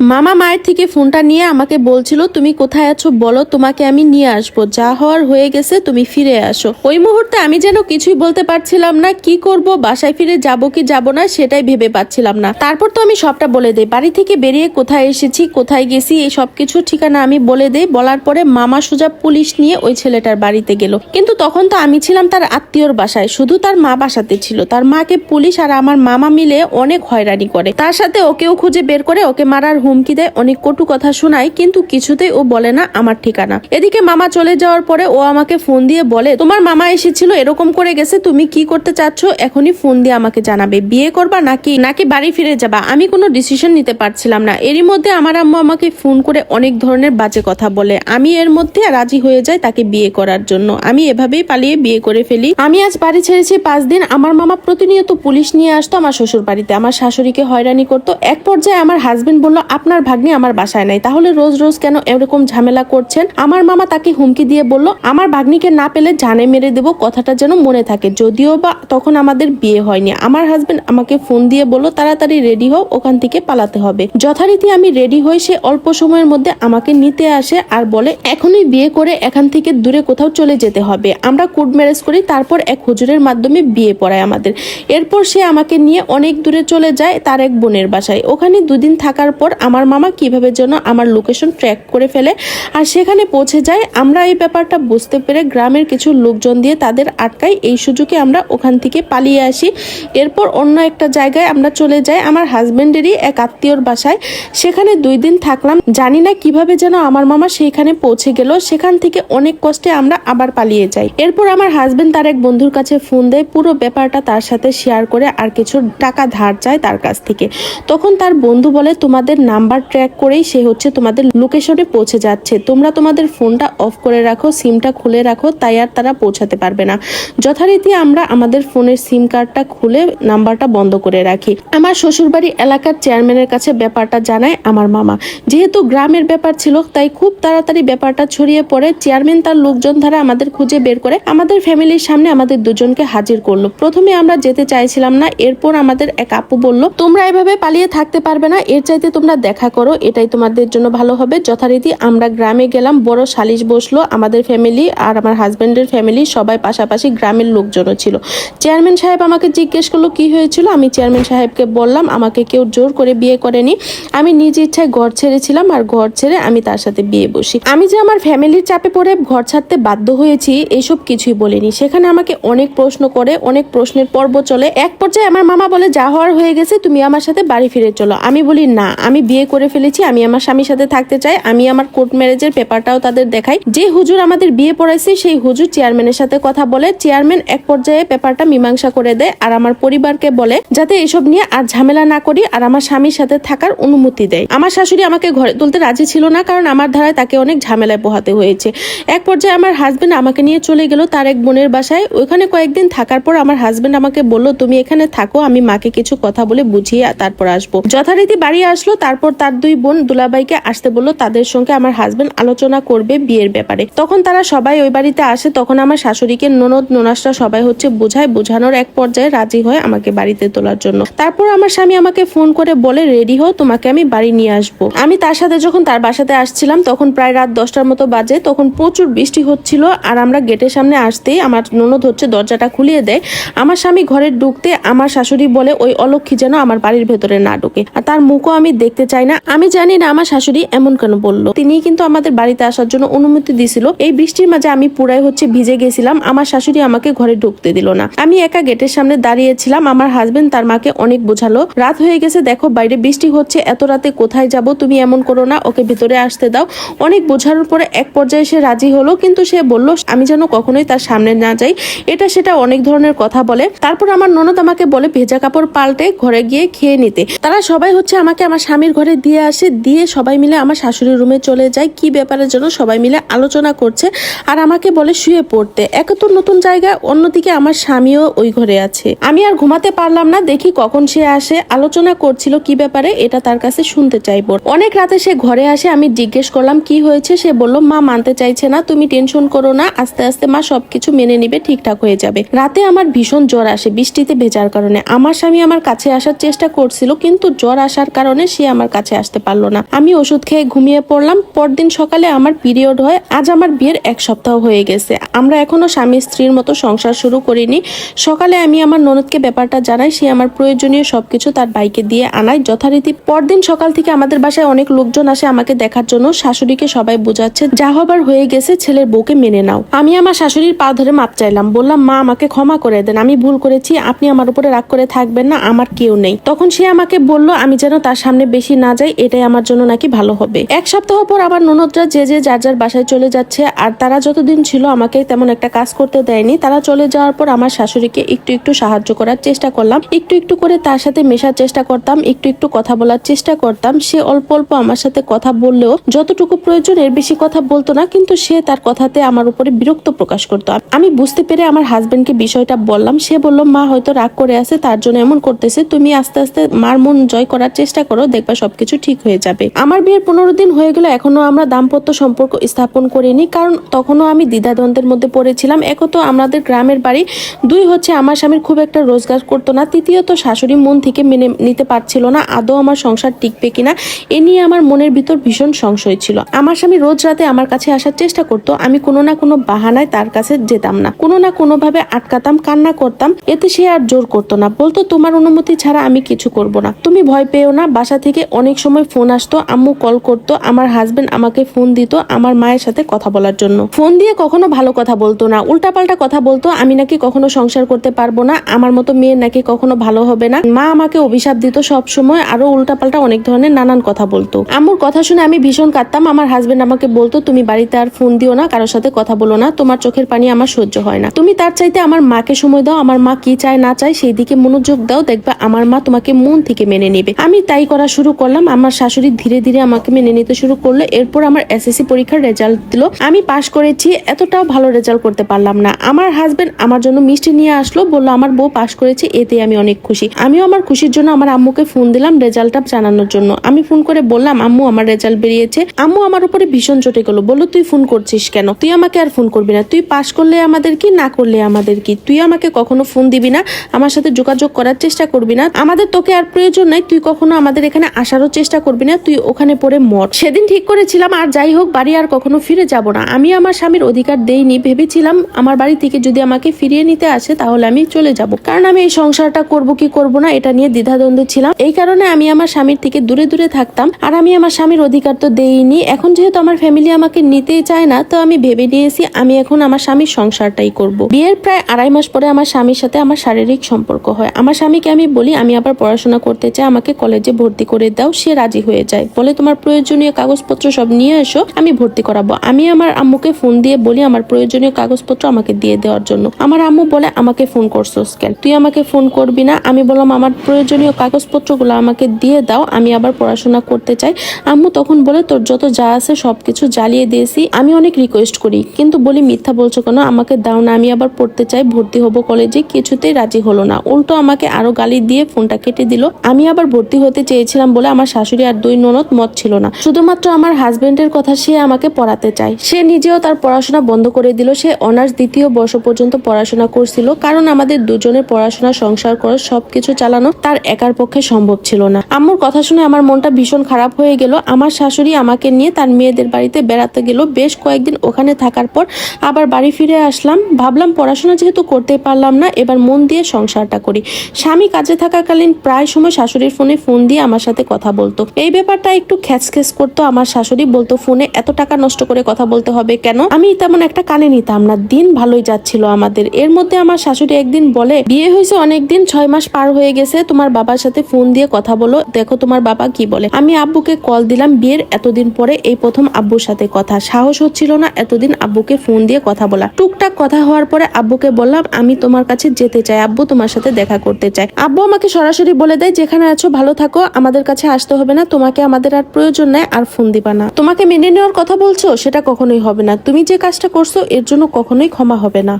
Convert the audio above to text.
মামা মায়ের থেকে ফোনটা নিয়ে আমাকে বলছিল, তুমি কোথায় আছো বলো, তোমাকে আমি নিয়ে আসব। যা হওয়ার হয়ে গেছে, তুমি ফিরে আসো। ওই মুহূর্তে আমি যেন কিছুই বলতে পারছিলাম না, কি করব, বাসায় ফিরে যাব কি যাব না সেটাই ভেবে পাচ্ছিলাম না। তারপর তো আমি সবটা বলে দেই, বাড়ি থেকে বেরিয়ে কোথায় এসেছি, কোথায় গেছি, এই সব কিছু ঠিকানা আমি বলে দেই। বলার পরে মামা সুজা পুলিশ নিয়ে ওই ছেলেটার বাড়িতে গেল। কিন্তু তখন তো আমি ছিলাম তার আত্মীয়র বাসায়, শুধু তার মা বাসাতে ছিল। তার মাকে পুলিশ আর আমার মামা মিলে অনেক হয়রানি করে। তার সাথে ওকেও খুঁজে বের করে ওকে মারার হুমকি দেয়, অনেক কটু কথা শোনায়, কিন্তু কিছুতেই ও বলে না আমার ঠিকানা। এদিকে মামা চলে যাওয়ার পরে ও আমাকে ফোন দিয়ে বলে, তোমার মামা এসেছিল, এরকম করে গেছে, তুমি কি করতে চাচ্ছ? এখনই ফোন দিয়ে আমাকে জানাবে। বিয়ে করবা নাকি? নাকি বাড়ি ফিরে যাবা? আমি কোনো ডিসিশন নিতে পারছিলাম না। এরই মধ্যে আমার আম্মু আমাকে ফোন করে অনেক ধরনের বাজে কথা বলে। আমি এর মধ্যে রাজি হয়ে যাই তাকে বিয়ে করার জন্য। আমি এভাবেই পালিয়ে বিয়ে করে ফেলি। আমি আজ বাড়ি ছেড়েছি পাঁচ দিন। আমার মামা প্রতিনিয়ত পুলিশ নিয়ে আসতো আমার শ্বশুর বাড়িতে আমার শাশুড়িকে হয়রানি করতো। এক পর্যায়ে আমার হাজবেন্ড বলল আপনার ভাগ্নি আমার বাসায় নাই, তাহলে রোজ রোজ কেন এরকম ঝামেলা করছেন? আমার মামা তাকে হুমকি দিয়ে বলল, আমার ভাগ্নিকে না পেলে জানে মেরে দেব, কথাটা যেন মনে থাকে। যদিও বা তখন আমাদের বিয়ে হয়নি। আমার হাজবেন্ড আমাকে ফোন দিয়ে বলল, তাড়াতাড়ি রেডি হও, ওখান থেকে পালাতে হবে। যথারীতি আমি রেডি হই, সে অল্প সময়ের মধ্যে আমাকে নিতে আসে আর বলে, এখনই বিয়ে করে এখান থেকে দূরে কোথাও চলে যেতে হবে। আমরা কোর্ট ম্যারেজ করি, তারপর এক হুজুরের মাধ্যমে বিয়ে পড়ায় আমাদের। এরপর সে আমাকে নিয়ে অনেক দূরে চলে যায় তার এক বোনের বাসায়। ওখানে দুদিন থাকার পর আমার মামা কীভাবে যেন আমার লোকেশন ট্র্যাক করে ফেলে। আর সেখানে পৌঁছে যায়, আমরা এই ব্যাপারটা বুঝতে পেরে গ্রামের কিছু লোকজন দিয়ে তাদের আটকাই। এই সুযোগে আমরা ওখান থেকে পালিয়ে আসি। এরপর অন্য একটা জায়গায় আমরা চলে যাই আমার হাজব্যান্ডেরই এক আত্মীয়র বাসায়। সেখানে দুই দিন থাকলাম। জানি না কীভাবে যেন আমার মামা সেইখানে পৌঁছে গেল। সেখান থেকে অনেক কষ্টে আমরা আবার পালিয়ে যাই। এরপর আমার হাজব্যান্ড তার এক বন্ধুর কাছে ফোন দেয়। পুরো ব্যাপারটা তার সাথে শেয়ার করে আর কিছু টাকা ধার চায় তার কাছ থেকে। তখন তার বন্ধু বলে, তোমাদের নাম্বার ট্র্যাক করেই সে হচ্ছে তোমাদের লোকেশনে পৌঁছে যাচ্ছে। তোমরা তোমাদের ফোনটা অফ করে রাখো, সিমটা খুলে রাখো, তাই আর তারা পৌঁছাতে পারবে না। যথারীতি আমরা আমাদের ফোনের সিম কার্ডটা খুলে নাম্বারটা বন্ধ করে রাখি। আমার শ্বশুরবাড়ি এলাকার চেয়ারম্যানের কাছে ব্যাপারটা জানায় আমার মামা। যেহেতু গ্রামের ব্যাপার ছিল, তাই খুব তাড়াতাড়ি ব্যাপারটা ছড়িয়ে পড়ে। চেয়ারম্যান তার লোকজন ধারা আমাদের খুঁজে বের করে আমাদের ফ্যামিলির সামনে আমাদের দুজনকে হাজির করল। প্রথমে আমরা যেতে চাইছিলাম না, এরপর আমাদের এক আপু বলল, তোমরা এভাবে পালিয়ে থাকতে পারবে না, এর চাইতে তোমরা দেখা করো, এটাই তোমাদের জন্য ভালো হবে। যথারীতি আমরা গ্রামে গেলাম, বড় সালিশ বসল, আমাদের ফ্যামিলি আর আমার হাজবেন্ডের ফ্যামিলি সবাই পাশাপাশি গ্রামের লোকজনও ছিল। চেয়ারম্যান সাহেব আমাকে জিজ্ঞেস করল, কি হয়েছিল? আমি চেয়ারম্যান সাহেবকে বললাম, আমাকে কেউ জোর করে বিয়ে করেনি। আমি নিজ ইচ্ছায় ঘর ছেড়েছিলাম আর ঘর ছেড়ে আমি তার সাথে বিয়ে বসি। আমি যে আমার ফ্যামিলির চাপে পড়ে ঘর ছাড়তে বাধ্য হয়েছি, এসব কিছুই বলিনি। সেখানে আমাকে অনেক প্রশ্ন করে, অনেক প্রশ্নের পর্ব চলে। এক পর্যায়ে আমার মামা বলে, যা হওয়ার হয়ে গেছে, তুমি আমার সাথে বাড়ি ফিরে চলো। আমি বলি, না, আমি বিয়ে করে ফেলেছি, আমি আমার স্বামীর সাথে থাকতে চাই, আমি আমার কোর্ট ম্যারেজের পেপারটাও তাদের দেখাই। যে হুজুর আমাদের বিয়ে পড়াইছে, সেই হুজুর চেয়ারম্যানের সাথে কথা বলে চেয়ারম্যান এক পর্যায়ে পেপারটা মীমাংসা করে দেয় আর আমার পরিবারকে বলে, যাতে এসব নিয়ে আর ঝামেলা না করি আর আমার স্বামীর সাথে থাকার অনুমতি দেয়। আমার শাশুড়ি আমাকে ঘরে তুলতে রাজি ছিল না, কারণ আমার ধারায় তাকে অনেক ঝামেলায় পোহাতে হয়েছে। এক পর্যায়ে আমার হাজবেন্ড আমাকে নিয়ে চলে গেল তার এক বোনের বাসায়। ওইখানে কয়েকদিন থাকার পর আমার হাজবেন্ড আমাকে বলল, তুমি এখানে থাকো, আমি মাকে কিছু কথা বলে বুঝিয়ে তারপর আসব। যথারীতি বাড়ি আসলো, তারপর তার দুই বোন দুলাবাইকে আসতে বলল, তাদের সঙ্গে আমার হাজবেন্ড আলোচনা করবে বিয়ের ব্যাপারে। তখন তারা সবাই ওই বাড়িতে আসে। তখন আমার শাশুড়িকে ননদ ননাসরা সবাই হচ্ছে বোঝায়। বোঝানোর এক পর্যায়ে রাজি হয় আমাকে বাড়িতে তোলার জন্য। তারপর আমার স্বামী আমাকে ফোন করে বলে, রেডি হও, তোমাকে আমি বাড়ি নিয়ে আসব। আমি তার সাথে যখন তার বাসাতে আসছিলাম, তখন প্রায় রাত দশটার মতো বাজে। তখন প্রচুর বৃষ্টি হচ্ছিল আর আমরা গেটের সামনে আসতেই আমার ননদ হচ্ছে দরজাটা খুলিয়ে দেয়। আমার স্বামী ঘরে ঢুকতে আমার শাশুড়ি বলে, ওই অলক্ষী যেন আমার বাড়ির ভেতরে না ঢুকে। আর তার মুখও আমি দেখতে চাই না। আমি জানি না আমার শাশুড়ি এমন কেন বলল। তিনি কিন্তু আমাদের বাড়িতে আসার জন্য অনুমতি দিছিল। এই বৃষ্টির মাঝে আমি পুরাই হচ্ছে ভিজে গেছিলাম। আমার শাশুড়ি আমাকে ঘরে ঢুকতে দিল না। আমি একা গেটের সামনে দাঁড়িয়েছিলাম। আমার হাজবেন্ড তার মাকে অনেক বোঝালো। রাত হয়ে গেছে, দেখো বাইরে বৃষ্টি হচ্ছে। এত রাতে কোথায় যাব তুমি এমন করো না। ওকে ভিতরে আসতে দাও। অনেক বোঝানোর পরে এক পর্যায়ে সে রাজি হলো। কিন্তু সে বলল, আমি যেন কখনোই তার সামনে না যাই। এটা সেটা অনেক ধরনের কথা বলে। তারপর আমার ননদ আমাকে বলে, ভেজা কাপড় পাল্টে ঘরে গিয়ে খেয়ে নিতে। তারা সবাই হচ্ছে আমাকে আমার স্বামীর ঘরে দিয়ে আসে, দিয়ে সবাই মিলে আমার শাশুড়ির রুমে চলে যায়। কি ব্যাপারের জন্য সবাই মিলে আলোচনা করছে আর আমাকে বলে শুয়ে পড়তে। এক তো নতুন জায়গায় অন্যদিকে আমার স্বামীও ওই ঘরে আছে। আমি আর ঘুমাতে পারলাম না, দেখি কখন সে আসে। আলোচনা করছিল কি ব্যাপারে, এটা তার কাছে শুনতে চাইব। অনেক রাতে সে ঘরে আসে, আমি জিজ্ঞেস করলাম, কি হয়েছে? সে বলল, মা মানতে চাইছে না, তুমি টেনশন করো না, আস্তে আস্তে মা সবকিছু মেনে নিবে, ঠিকঠাক হয়ে যাবে। রাতে আমার ভীষণ জ্বর আসে, বৃষ্টিতে ভেজার কারণে। আমার স্বামী আমার কাছে আসার চেষ্টা করছিল, কিন্তু জ্বর আসার কারণে সে আমার আমার কাছে আসতে পারল না। আমি ওষুধ খেয়ে ঘুমিয়ে পড়লাম। পরদিন সকালে আমার পিরিয়ড হয়। আজ আমার বিয়ের এক সপ্তাহ হয়ে গেছে। আমরা এখনও স্বামী স্ত্রীর মতো সংসার শুরু করিনি। সকালে আমি আমার ননদকে ব্যাপারটা জানাই। সে আমার প্রয়োজনীয় সবকিছু তার বাইকে দিয়ে আনায়। যথারীতি পরদিন সকাল থেকে আমাদের বাসায় অনেক লোকজন আসে আমাকে দেখার জন্য। শাশুড়িকে সবাই বোঝাচ্ছে। যা হবার হয়ে গেছে, ছেলের বউকে মেনে নাও। আমি আমার শাশুড়ির পা ধরে মাপ চাইলাম। বললাম, মা, আমাকে ক্ষমা করে দেন। আমি ভুল করেছি। আপনি আমার উপরে রাগ করে থাকবেন না। আমার কেউ নেই। তখন সে আমাকে বলল, আমি যেন তার সামনে বেশি না যাই এটাই আমার জন্য নাকি ভালো হবে। এক সপ্তাহ পর আমার ননদরা যে যে যার যার বাসায় চলে যাচ্ছে, আর তারা যতদিন ছিল আমাকে তেমন একটা কাজ করতে দেয়নি, তারা চলে যাওয়ার পর আমার শাশুড়িকে একটু একটু সাহায্য করার চেষ্টা করলাম। একটু একটু করে তার সাথে মেশার চেষ্টা করতাম, একটু একটু কথা বলার চেষ্টা করতাম। সে অল্প অল্প আমার সাথে কথা বললেও যতটুকু প্রয়োজন, এর বেশি কথা বলতো না, কিন্তু সে তার কথাতে আমার উপরে বিরক্ত প্রকাশ করতো। আমি বুঝতে পেরে আমার হাজবেন্ডকে বিষয়টা বললাম। সে বলল, মা হয়তো রাগ করে আছে, তার জন্য এমন করতেছে। তুমি আস্তে আস্তে মার মন জয় করার চেষ্টা করো, দেখবা সবকিছু ঠিক হয়ে যাবে। আমার বিয়ের পনেরো দিন হয়ে গেল এখনও আমরা দাম্পত্য সম্পর্ক স্থাপন করিনি, কারণ তখনও আমি দ্বিধাদ্বন্দ্বের মধ্যে পড়েছিলাম। এক তো আমাদের গ্রামের বাড়ি, দুই হচ্ছে আমার স্বামীর খুব একটা রোজগার করতো না, তৃতীয়ত শাশুড়ি মন থেকে মেনে নিতে পারছিল না, আদৌ আমার সংসার টিকবে কিনা, এ নিয়ে আমার মনের ভিতর ভীষণ সংশয় ছিল। আমার স্বামী রোজ রাতে আমার কাছে আসার চেষ্টা করতো, আমি কোনো না কোনো বাহানায় তার কাছে যেতাম না, কোনো না কোনোভাবে আটকাতাম, কান্না করতাম, এতে সে আর জোর করতো না, বলতো, তোমার অনুমতি ছাড়া আমি কিছু করব না, তুমি ভয় পেও না, বাসা থেকে অনেক সময় ফোন আসতো, আম্মু কল করতো, আমার হাজবেন্ড আমাকে ফোন দিত আমার মায়ের সাথে কথা বলার জন্য। ফোন দিয়ে কখনো ভালো কথা বলতো না, উল্টাপাল্টা কথা বলতো, আমি নাকি কখনো সংসার করতে পারব না, আমার মতো মেয়ে নাকি কখনো ভালো হবে না। মা আমাকে অভিশাপ দিত সব সময়, আরও উল্টাপাল্টা অনেক ধরনের নানান কথা বলতো। আম্মুর কথা শুনে আমি ভীষণ কাঁদতাম, আমার হাজবেন্ড আমাকে বলতো, তুমি বাড়িতে আর ফোন দিও না, কারোর সাথে কথা বলো না, তোমার চোখের পানি আমার সহ্য হয় না। তুমি তার চাইতে আমার মাকে সময় দাও, আমার মা কি চায় না চায়, সেই দিকে মনোযোগ দাও, দেখবা আমার মা তোমাকে মন থেকে মেনে নেবে। আমি তাই করা শুরু করলাম, আমার শাশুড়ি ধীরে ধীরে আমাকে মেনে নিতে শুরু করল, এরপর আমার এসএসসি পরীক্ষার রেজাল্ট দিল। আমি পাশ করেছি, এতটাও ভালো রেজাল্ট করতে পারলাম না। আমার হাজবেন্ড আমার জন্য মিষ্টি নিয়ে আসলো, বলল, আমার বউ পাশ করেছে, এতে আমি অনেক খুশি। আমিও আমার খুশির জন্য আমার আম্মুকে ফোন দিলাম রেজাল্টটা জানানোর জন্য। আমি ফোন করে বললাম, আম্মু, আমার রেজাল্ট বেরিয়েছে। আম্মু আমার উপরে ভীষণ চটে গেলো, বলল, তুই ফোন করছিস কেন? তুই আমাকে আর ফোন করবি না। তুই পাশ করলে আমাদের কি, না করলে আমাদের কি? তুই আমাকে কখনো ফোন দিবি না। আমার সাথে যোগাযোগ করার চেষ্টা করবি না। আমাদের তোকে আর প্রয়োজন নাই, তুই কখনো আমাদের এখানে আসারও চেষ্টা করবি না, তুই ওখানে পড়ে মর। সেদিন ঠিক করেছিলাম, আর যাই হোক, বাড়ি আর কখনো ফিরে যাব না। আমি আমার স্বামীর অধিকার দেইনি, ভেবেছিলাম আমার বাড়ি থেকে যদি আমাকে ফিরিয়ে নিতে আসে, তাহলে আমি চলে যাব। কারণ আমি এই সংসারটা করব কি করব না, এটা নিয়ে দ্বিধাদ্বন্দ্ব ছিলাম। এই কারণে আমি আমার স্বামীর থেকে দূরে দূরে থাকতাম, আর আমি আমার স্বামীর অধিকার তো দেইনি। এখন যেহেতু আমার ফ্যামিলি আমাকে নিতেই চায় না, তো আমি ভেবে নিয়েছি আমি এখন আমার স্বামীর সংসারটাই করব। বিয়ের প্রায় আড়াই মাস পরে আমার স্বামীর সাথে আমার শারীরিক সম্পর্ক হয়। আমার স্বামীকে আমি বলি, আমি আবার পড়াশোনা করতে চাই, আমাকে কলেজে ভর্তি করে দাও। সে রাজি হয়ে যায়। বলে, তোমার প্রয়োজনীয় কাগজপত্র সব নিয়ে এসো, আমি ভর্তি করাবো। আমি আমার আম্মুকে ফোন দিয়ে বলি, আমার প্রয়োজনীয় কাগজপত্র আমাকে দিয়ে দেওয়ার জন্য। আমার আম্মু বলে, আমাকে ফোন করছোস কেন তুই আমাকে ফোন করবি না। আমি বললাম, আমার প্রয়োজনীয় কাগজপত্রগুলো আমাকে দিয়ে দাও, আমি আবার পড়াশোনা করতে চাই। আম্মু তখন বলে, তোর যত যা আছে সবকিছু জ্বালিয়ে দিয়েছি, আমি অনেক রিকোয়েস্ট করি। কিন্তু বলি, মিথ্যা বলছো কেন? আমাকে দাও না, আমি আবার পড়তে চাই, ভর্তি হব কলেজে, কিছুতেই রাজি হলো না। উল্টো আমাকে আরও গালি দিয়ে ফোনটা কেটে দিল। আমি আবার ভর্তি হতে চেয়েছিলাম বলে আমার শাশুড়ি আর দুই ননদ মত ছিল না। শুধুমাত্র আমার হাজবেন্ডের কথা সে আমাকে পড়াতে চায়। সে নিজেও তার পড়াশোনা বন্ধ করে দিল। সে অনার্স দ্বিতীয় বর্ষ পর্যন্ত পড়াশোনা করছিল। কারণ আমাদের দুজনের পড়াশোনা, সংসার খরচ, সবকিছু চালানো তার একার পক্ষে সম্ভব ছিল না। আম্মুর কথা শুনে আমার মনটা ভীষণ খারাপ হয়ে গেল। আমার শাশুড়ি আমাকে নিয়ে তার মেয়েদের বাড়িতে বেড়াতে গেল। বেশ কয়েকদিন ওখানে থাকার পর আবার বাড়ি ফিরে আসলাম। ভাবলাম পড়াশোনা যেহেতু করতে পারলাম না, এবার মন দিয়ে সংসারটা করি। স্বামী কাজে থাকাকালীন প্রায় সময় শাশুড়ির ফোনে ফোন দিয়ে আমার সাথে কথা বলতো। এই ব্যাপারটা একটু খ্যাচ খ্যাচ করতো আমার শাশুড়ি, বলতো, ফোনে এত টাকা নষ্ট করে কথা বলতে হবে কেন? আমি তেমন একটা কানে নিতাম না, দিন ভালোই যাচ্ছিল আমাদের। এর মধ্যে আমার শাশুড়ি একদিন বলে, বিয়ে হয়েছে অনেকদিন, ছয় মাস পার হয়ে গেছে, তোমার বাবার সাথে ফোন দিয়ে কথা বলো, দেখো তোমার বাবা কি বলে। আমি আব্বুকে কল দিলাম, বিয়ের এতদিন পরে এই প্রথম আব্বুর সাথে কথা। সাহস হচ্ছিল না এতদিন আব্বুকে ফোন দিয়ে কথা বলা। টুকটাক কথা হওয়ার পরে আব্বুকে বললাম, আমি তোমার কাছে যেতে চাই, আব্বু তোমার সাথে দেখা করতে চাই আব্বু আমাকে সরাসরি বলে দেয়, যেখানে আছো, ভালো থাকো, আমাদের কাছে আসতে হবে না, তোমাকে আমাদের আর প্রয়োজন নেই, আর ফোন দিবা না। তোমাকে মেনে নেওয়ার কথা বলছো, সেটা কখনোই হবে না। তুমি যে কাজটা করছ, এর জন্য কখনোই ক্ষমা হবে না।